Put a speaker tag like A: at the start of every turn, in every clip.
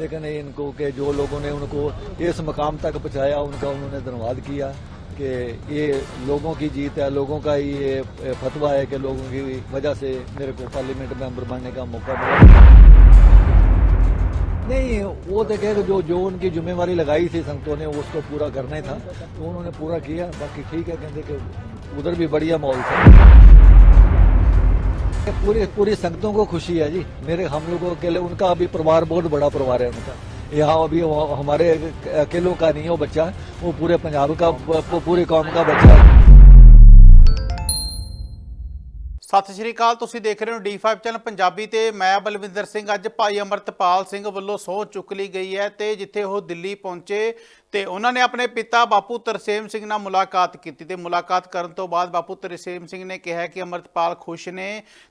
A: لیکن ان کو کہ جو لوگوں نے ان کو اس مقام تک پہنچایا، ان کا انہوں نے دھنواد کیا کہ یہ لوگوں کی جیت ہے، لوگوں کا یہ فتویٰ ہے کہ لوگوں کی وجہ سے میرے کو پارلیمنٹ میں ممبر بننے کا موقع ملا۔ نہیں، وہ تو کہ جو جو ان کی ذمہ داری لگائی تھی سنگتوں نے، اس کو پورا کرنا تھا۔ تو انہوں نے پورا کیا، باقی ٹھیک ہے، کہتے کہ ادھر بھی بڑھیا ماحول تھا۔ پوری پوری سنگتوں کو خوشی ہے جی۔ میرے ہم لوگوں کے لیے ان کا ابھی پروار بہت بڑا پروار ہے ان کا۔ یہاں ابھی ہمارے اکیلوں کا نہیں ہو بچہ وہ پورے پنجاب کا پوری قوم کا بچہ ہے۔
B: ਸਤਿ ਸ਼੍ਰੀ ਅਕਾਲ, ਤੁਸੀਂ ਦੇਖ ਰਹੇ ਹੋ D5 ਚੈਨਲ ਪੰਜਾਬੀ ਤੇ ਮੈਂ ਬਲਵਿੰਦਰ ਸਿੰਘ, ਅੱਜ ਭਾਈ ਅਮਰਤਪਾਲ ਸਿੰਘ ਵੱਲੋਂ ਸਹੁੰ ਚੁੱਕ ਲਈ ਗਈ ਹੈ ਤੇ ਜਿੱਥੇ ਉਹ ਦਿੱਲੀ ਪਹੁੰਚੇ ਤੇ ਉਹਨਾਂ ਨੇ ਆਪਣੇ ਪਿਤਾ ਬਾਪੂ ਤਰਸੇਮ ਸਿੰਘ ਨਾਲ ਮੁਲਾਕਾਤ ਕੀਤੀ ਤੇ ਮੁਲਾਕਾਤ ਕਰਨ ਤੋਂ ਬਾਅਦ ਬਾਪੂ ਤਰਸੇਮ ਸਿੰਘ ਨੇ ਕਿਹਾ ਕਿ ਅਮਰਤਪਾਲ ਖੁਸ਼ ਨੇ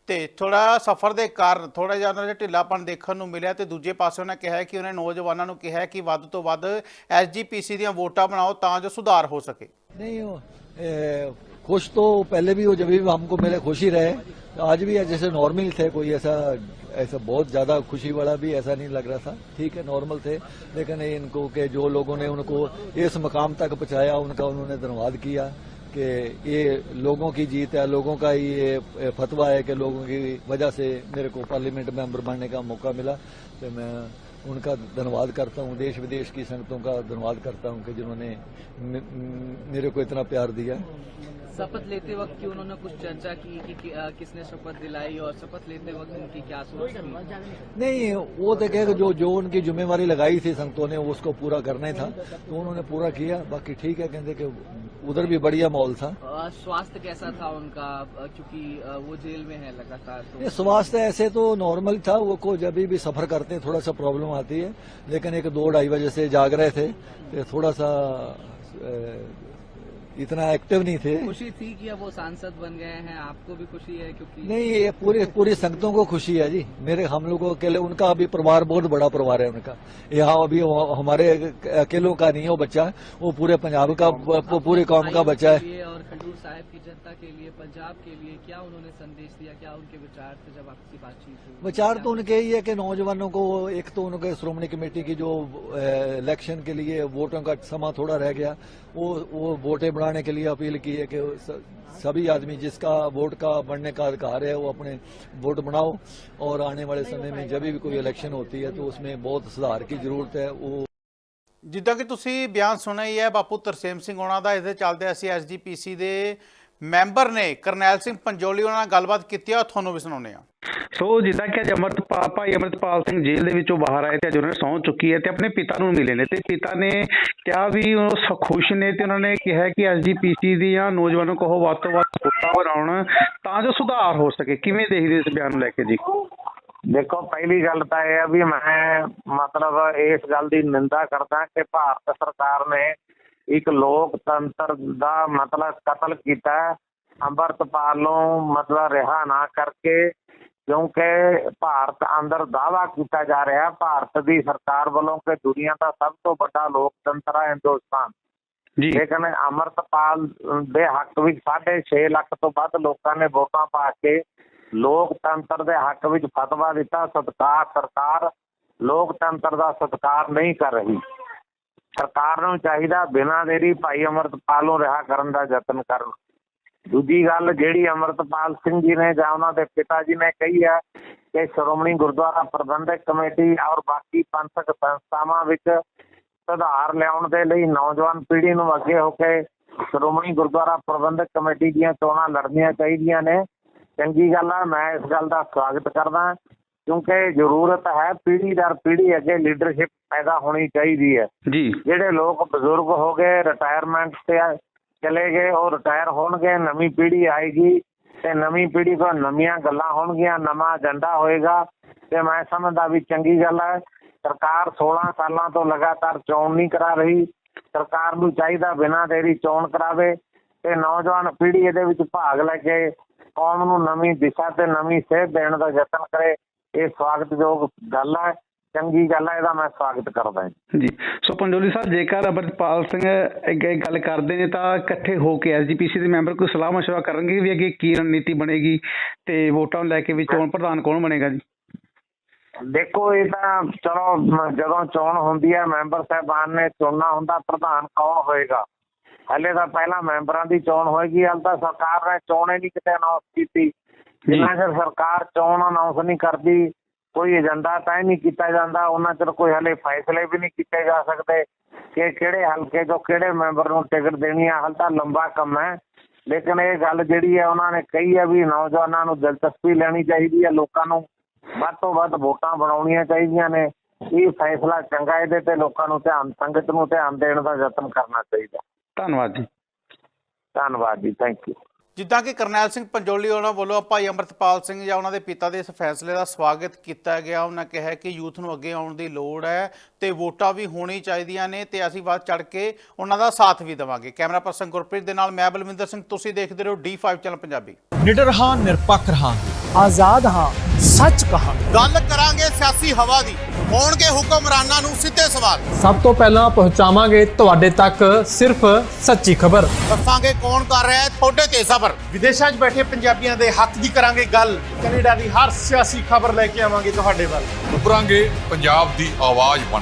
B: ਤੇ ਥੋੜਾ ਸਫ਼ਰ ਦੇ ਕਾਰਨ ਥੋੜਾ ਜਿਹਾ ਉਹਨਾਂ ਦਾ ਢਿੱਲਾਪਣ ਦੇਖਣ ਨੂੰ ਮਿਲਿਆ ਤੇ ਦੂਜੇ ਪਾਸੇ ਉਹਨਾਂ ਕਿਹਾ ਕਿ ਉਹਨੇ ਨੌਜਵਾਨਾਂ ਨੂੰ ਕਿਹਾ ਕਿ ਵੱਧ ਤੋਂ ਵੱਧ ਐਸਜੀਪੀਸੀ ਦੀਆਂ ਵੋਟਾਂ ਬਣਾਓ ਤਾਂ ਜੋ ਸੁਧਾਰ ਹੋ ਸਕੇ।
A: ਨਹੀਂ ਉਹ خوش تو پہلے بھی ہو، جب بھی ہم کو ملے خوشی رہے۔ آج بھی جیسے نارمل تھے، کوئی ایسا ایسا بہت زیادہ خوشی والا بھی ایسا نہیں لگ رہا تھا۔ ٹھیک ہے نارمل تھے۔ لیکن ان کو کہ جو لوگوں نے ان کو اس مقام تک پہنچایا، ان کا انہوں نے دھنواد کیا کہ یہ لوگوں کی جیت ہے، لوگوں کا یہ فتوا ہے کہ لوگوں کی وجہ سے میرے کو پارلیمنٹ ممبر بننے کا موقع ملا۔ تو میں ان کا دھنیہ کرتا ہوں، دیش ودیش کی سنگتوں کا دھنواد کرتا ہوں کہ جنہوں نے میرے کو
C: اتنا پیار دیا۔ شپت لیتے وقت کی انہوں نے کچھ چرچا کی کہ کس نے شپت دلائی اور شپت لیتے وقت ان
A: کی کیا سوچ نہیں وہ تو کہ جو جو ان کی ذمہ داری لگائی تھی سنگتوں نے اس کو پورا کرنا تھا تو انہوں نے پورا کیا۔ باقی ٹھیک ہے کہتے
C: کہ ادھر بھی بڑھیا ماحول تھا۔ سواست کیسا تھا ان کا؟ کیونکہ وہ جیل
A: میں ہے لگاتار سواست ایسے تو نارمل تھا وہ کو جب بھی سفر کرتے ہیں تھوڑا سا پرابلم آتی ہے لیکن ایک دو ڈھائی بجے سے جاگ رہے تھے تھوڑا سا اتنا ایکٹیو نہیں تھے۔
C: خوشی تھی کہ وہ سانسد بن گئے ہیں آپ کو بھی خوشی ہے کیونکہ
A: نہیں یہ پوری پوری سنگتوں کو خوشی ہے جی۔ میرے ہم لوگوں اکیلے ان کا ابھی پروار بہت بڑا پروار ہے ان کا۔ یہاں ابھی ہمارے اکیلوں کا نہیں ہو بچہ وہ پورے پنجاب کا پورے قوم کا بچہ ہے۔ اور کھڈور
C: صاحب کی جنتا کے لیے پنجاب کے لیے کیا انہوں نے سندیش دیا؟ کیا ان کے وچار تھے جب آپ کی بات چیت وچار
A: تو ان کے ہی ہے کہ نوجوانوں کو ایک تو ان کے شرومنی کمیٹی کی جو الیکشن کے لیے ووٹوں کا سما تھوڑا رہ گیا۔ वो वो वोटें बढ़ाने के लिए अपील की है कि स- सभी आदमी जिसका वोट का बढ़ने का अधिकार है वो अपने वोट बनाओ और आने वाले समय में जब भी कोई इलेक्शन होती है तो उसमें बहुत सुधार की जरूरत है वो
B: ਜਿੱਦਾਂ ਕਿ ਤੁਸੀਂ ਬਿਆਨ ਸੁਣਿਆ ਹੀ ਹੈ ਬਾਪੂ ਤਰਸੇਮ ਸਿੰਘ ਉਹਨਾਂ ਦਾ ਇਹਦੇ ਚੱਲਦੇ ਅਸੀਂ ਐਸਜੀਪੀਸੀ ਦੇ ਮੈਂਬਰ ਨੇ ਕਰਨੈਲ ਸਿੰਘ ਪੰਜੋਲੀ ਉਹਨਾਂ ਨਾਲ ਗੱਲਬਾਤ ਕੀਤੀ ਆ ਉਹ ਤੁਹਾਨੂੰ ਵੀ ਸੁਣਾਉਂਦੇ ਆ
D: ਸੋ ਜਿੱਦਾਂ ਕਿ ਅੱਜ ਅਮਰਤਪਾਲ ਭਾਈ ਅਮਰਤਪਾਲ ਸਿੰਘ ਜੇਲ੍ਹ ਦੇ ਵਿੱਚੋਂ ਬਾਹਰ ਆਏ ਤੇ ਅੱਜ ਉਹਨਾਂ ਨੇ ਸਹੁੰ ਚੁੱਕੀ ਹੈ ਤੇ ਆਪਣੇ ਪਿਤਾ ਨੂੰ ਮਿਲੇ ਨੇ ਤੇ ਪਿਤਾ ਨੇ ਕਿਹਾ ਵੀ ਉਹ ਸ- ਖੁਸ਼ ਨੇ ਤੇ ਉਹਨਾਂ ਨੇ ਕਿਹਾ ਕਿ ਐਸਜੀਪੀਸੀ ਦੀਆਂ ਨੌਜਵਾਨਾਂ ਨੂੰ ਕਹੋ ਵੱਧ ਤੋਂ ਵੱਧ ਵੋਟਾਂ ਬਣਾਉਣ ਤਾਂ ਜੋ ਸੁਧਾਰ ਹੋ ਸਕੇ। ਕਿਵੇਂ ਦੇਖਦੇ ਇਸ ਬਿਆਨ ਨੂੰ ਲੈ ਕੇ ਜੀ?
E: ਦੇਖੋ ਪਹਿਲੀ ਗੱਲ ਤਾਂ ਇਹ ਆ ਵੀ ਮੈਂ ਮਤਲਬ ਇਸ ਗੱਲ ਦੀ ਨਿੰਦਾ ਕਰਦਾ ਕਿ ਭਾਰਤ ਸਰਕਾਰ ਨੇ ਇੱਕ ਲੋਕਤੰਤਰ ਦਾ ਮਤਲਬ ਕਤਲ ਕੀਤਾ। ਅੰਮ੍ਰਿਤਪਾਲ ਨੂੰ ਮਤਲਬ ਰਿਹਾ ਨਾ ਕਰਕੇ ਕਿਉਂਕਿ ਭਾਰਤ ਅੰਦਰ ਦਾਵਾ ਕੀਤਾ ਜਾ ਰਿਹਾ ਭਾਰਤ ਦੀ ਸਰਕਾਰ ਵੱਲੋਂ ਕਿ ਦੁਨੀਆ ਦਾ ਸਭ ਤੋਂ ਵੱਡਾ ਲੋਕਤੰਤਰ ਹੈ ਹਿੰਦੁਸਤਾਨ।
D: ਜੀ।
E: ਲੇਕਿਨ ਅਮਰਤਪਾਲ ਦੇ ਹੱਕ ਵਿੱਚ 6.5 ਲੱਖ ਤੋਂ ਵੱਧ ਲੋਕਾਂ ਨੇ ਵੋਟਾਂ ਪਾ ਕੇ ਲੋਕਤੰਤਰ ਦੇ ਹੱਕ ਵਿੱਚ ਫਤਵਾ ਦਿੱਤਾ। ਸਤਕਾਰ ਸਰਕਾਰ ਲੋਕਤੰਤਰ ਦਾ ਸਤਕਾਰ ਨਹੀਂ ਕਰ ਰਹੀ। ਸਰਕਾਰ ਨੂੰ ਚਾਹੀਦਾ ਬਿਨਾਂ ਦੇਰੀ ਭਾਈ ਅਮਰਤਪਾਲ ਨੂੰ ਰਿਹਾ ਕਰਨ ਦਾ ਯਤਨ ਕਰਨ। ਦੂਜੀ ਗੱਲ ਜਿਹੜੀ ਅਮਰਤਪਾਲ ਸਿੰਘ ਜੀ ਨੇ ਜਾਂ ਉਹਨਾਂ ਦੇ ਪਿਤਾ ਜੀ ਨੇ ਕਹੀ ਹੈ ਕਿ ਸ਼੍ਰੋਮਣੀ ਗੁਰਦੁਆਰਾ ਪ੍ਰਬੰਧਕ ਕਮੇਟੀ ਔਰ ਬਾਕੀ ਪੰਥਕ ਸੰਸਥਾਵਾਂ ਵਿੱਚ ਸੁਧਾਰ ਲਿਆਉਣ ਦੇ ਲਈ ਨੌਜਵਾਨ ਪੀੜ੍ਹੀ ਨੂੰ ਅੱਗੇ ਹੋ ਕੇ ਸ਼੍ਰੋਮਣੀ ਗੁਰਦੁਆਰਾ ਪ੍ਰਬੰਧਕ ਕਮੇਟੀ ਦੀਆਂ ਚੋਣਾਂ ਲੜਨੀਆਂ ਚਾਹੀਦੀਆਂ ਨੇ। ਚੰਗੀ ਗੱਲ ਆ, ਮੈਂ ਇਸ ਗੱਲ ਦਾ ਸਵਾਗਤ ਕਰਦਾ। ਕਿਉਂਕਿ ਜ਼ਰੂਰਤ ਹੈ ਪੀੜ੍ਹੀ ਦਰ ਪੀੜ੍ਹੀ ਅੱਗੇ ਲੀਡਰਸ਼ਿਪ ਪੈਦਾ ਹੋਣੀ ਚਾਹੀਦੀ ਹੈ।
D: ਜੀ।
E: ਜਿਹੜੇ ਲੋਕ ਬਜ਼ੁਰਗ ਹੋ ਗਏ ਰਿਟਾਇਰਮੈਂਟ ਤੇ ਚਲੇ ਗਏ ਉਹ ਰਿਟਾਇਰ ਹੋਣਗੇ ਨਵੀਂ ਪੀੜ੍ਹੀ ਆਏਗੀ ਤੇ ਨਵੀਂ ਪੀੜ੍ਹੀ ਕੋਲ ਨਵੀਆਂ ਗੱਲਾਂ ਹੋਣਗੀਆਂ ਨਵਾਂ ਏਜੰਡਾ ਹੋਏਗਾ ਤੇ ਮੈਂ ਸਮਝਦਾ ਵੀ ਚੰਗੀ ਗੱਲ ਹੈ। ਸਰਕਾਰ 16 ਸਾਲਾਂ ਤੋਂ ਲਗਾਤਾਰ ਚੋਣ ਨਹੀਂ ਕਰਾ ਰਹੀ। ਸਰਕਾਰ ਨੂੰ ਚਾਹੀਦਾ ਬਿਨਾਂ ਦੇਰੀ ਚੋਣ ਕਰਾਵੇ ਤੇ ਨੌਜਵਾਨ ਪੀੜ੍ਹੀ ਇਹਦੇ ਵਿੱਚ ਭਾਗ ਲੈ ਕੇ ਕੌਮ ਨੂੰ ਨਵੀਂ ਦਿਸ਼ਾ ਤੇ ਨਵੀਂ ਸੇਧ ਦੇਣ ਦਾ ਯਤਨ ਕਰੇ। ਇਹ ਸਵਾਗਤਯੋਗ ਗੱਲ ਹੈ ਚੰਗੀ ਗੱਲ ਹੈ ਇਹਦਾ ਮੈਂ ਸਵਾਗਤ ਕਰਦਾ ਹਾਂ
D: ਜੀ ਸੋ ਪੰਜੋਲੀ ਸਾਹਿਬ ਜੇਕਰ ਅਮਰਤਪਾਲ ਸਿੰਘ ਅੱਗੇ ਗੱਲ ਕਰਦੇ ਨੇ ਤਾਂ ਇਕੱਠੇ ਹੋ ਕੇ ਐਸਜੀਪੀਸੀ ਦੇ ਮੈਂਬਰ ਕੋਈ ਸਲਾਹ ਮਸ਼ਵਰਾ ਕਰਨਗੇ ਵੀ ਅੱਗੇ ਕੀ ਰਣਨੀਤੀ ਬਣੇਗੀ ਤੇ ਵੋਟਾਂ ਨੂੰ ਲੈ ਕੇ ਵੀ ਚੋਣ ਪ੍ਰਧਾਨ ਕੌਣ ਬਣੇਗਾ ਜੀ?
E: ਦੇਖੋ ਇਹ ਤਾਂ ਚਲੋ ਜਦੋਂ ਚੋਣ ਹੁੰਦੀ ਹੈ ਮੈਂਬਰ ਸਾਹਿਬਾਨ ਨੇ ਚੁਣਨਾ ਹੁੰਦਾ ਪ੍ਰਧਾਨ ਕੌਣ ਹੋਏਗਾ? ਹਲੇ ਤਾਂ ਪਹਿਲਾਂ ਮੈਂਬਰਾਂ ਦੀ ਚੋਣ ਹੋਏਗੀ ਹਾਲ ਤਾਂ ਸਰਕਾਰ ਨੇ ਚੋਣ ਹੀ ਨਹੀਂ ਕਿਤੇ ਅਨਾਉਂਸ ਕੀਤੀ। ਜਿੰਨਾ ਚਿਰ ਸਰਕਾਰ ਚੋਣ ਅਨਾਉਂਸ ਨਹੀਂ ਕਰਦੀ ਕੋਈ ਏਜੰਡਾ ਤੈਅ ਨਹੀਂ ਕੀਤਾ ਜਾਂਦਾ ਉਹਨਾਂ ਚਿਰ ਕੋਈ ਹਲੇ ਫੈਸਲੇ ਵੀ ਨਹੀਂ ਕੀਤੇ ਜਾ ਸਕਦੇ ਕਿ ਕਿਹੜੇ ਹਲਕੇ ਚੋਂ ਕਿਹੜੇ ਮੈਂਬਰ ਨੂੰ ਟਿਕਟ ਦੇਣੀ ਹੈ ਹਾਲ ਤਾਂ ਲੰਬਾ ਕੰਮ ਹੈ। ਲੇਕਿਨ ਇਹ ਗੱਲ ਜਿਹੜੀ ਹੈ ਉਹਨਾਂ ਨੇ ਕਹੀ ਹੈ ਵੀ ਨੌਜਵਾਨਾਂ ਨੂੰ ਦਿਲਚਸਪੀ ਲੈਣੀ ਚਾਹੀਦੀ ਹੈ ਲੋਕਾਂ ਨੂੰ ਵੱਧ ਤੋਂ ਵੱਧ ਵੋਟਾਂ ਬਣਾਉਣੀਆਂ ਚਾਹੀਦੀਆਂ ਨੇ। ਇਹ ਫੈਸਲਾ ਚੰਗਾ ਇਹਦੇ ਤੇ ਲੋਕਾਂ ਨੂੰ ਧਿਆਨ ਸੰਗਤ ਨੂੰ ਧਿਆਨ ਦੇਣ ਦਾ ਯਤਨ ਕਰਨਾ ਚਾਹੀਦਾ।
D: ਧੰਨਵਾਦ ਜੀ।
E: ਧੰਨਵਾਦ ਜੀ ਥੈਂਕ ਯੂ
B: ਜਿੱਦਾਂ ਕਿ ਕਰਨੈਲ ਸਿੰਘ ਪੰਜੋਲੀ ਉਹਨਾਂ ਵੱਲੋਂ ਭਾਈ ਅੰਮ੍ਰਿਤਪਾਲ ਸਿੰਘ ਜਾਂ ਉਹਨਾਂ ਦੇ ਪਿਤਾ ਦੇ ਇਸ ਫੈਸਲੇ ਦਾ ਸਵਾਗਤ ਕੀਤਾ ਗਿਆ। ਉਹਨਾਂ ਕਿਹਾ ਕਿ ਯੂਥ ਨੂੰ ਅੱਗੇ ਆਉਣ ਦੀ ਲੋੜ ਹੈ। ਤੇ ਵੋਟਾਂ ਵੀ ਹੋਣੀ ਚਾਹੀਦੀਆਂ ਨੇ ਤੇ ਅਸੀਂ ਵੱਧ ਚੜ ਕੇ ਉਹਨਾਂ ਦਾ ਸਾਥ ਵੀ ਦੇਵਾਂਗੇ। ਕੈਮਰਾ ਪਰਸਨ ਗੁਰਪ੍ਰੀਤ ਦੇ ਨਾਲ ਮੈਂ ਬਲਵਿੰਦਰ ਸਿੰਘ ਤੁਸੀਂ ਦੇਖਦੇ ਰਹੋ D5 ਚੈਨਲ ਪੰਜਾਬੀ।
F: ਨਿਡਰ ਹਾਂ ਨਿਰਪੱਖ ਰਹਾਂਗੇ। ਆਜ਼ਾਦ ਹਾਂ ਸੱਚ ਕਹਾਂਗੇ।
B: ਗੱਲ ਕਰਾਂਗੇ ਸਿਆਸੀ ਹਵਾ ਦੀ। ਹੋਣਗੇ ਹੁਕਮਰਾਨਾਂ ਨੂੰ ਸਿੱਧੇ ਸਵਾਲ।
F: ਸਭ ਤੋਂ ਪਹਿਲਾਂ ਪਹੁੰਚਾਵਾਂਗੇ ਤੁਹਾਡੇ ਤੱਕ ਸਿਰਫ ਸੱਚੀ ਖਬਰ।
B: ਦੱਸਾਂਗੇ ਕੌਣ ਕਰ ਰਿਹਾ ਹੈ ਤੁਹਾਡੇ ਤੇ ਸਫਰ
G: ਵਿਦੇਸ਼ਾਂ 'ਚ ਬੈਠੇ ਪੰਜਾਬੀਆਂ ਦੇ ਹੱਕ ਦੀ ਕਰਾਂਗੇ ਗੱਲ। ਕੈਨੇਡਾ ਦੀ ਹਰ ਸਿਆਸੀ ਖਬਰ ਲੈ ਕੇ ਆਵਾਂਗੇ ਤੁਹਾਡੇ ਵੱਲ।
H: ਉਭਰਾਂਗੇ ਪੰਜਾਬ ਦੀ ਆਵਾਜ਼ ਬਣ।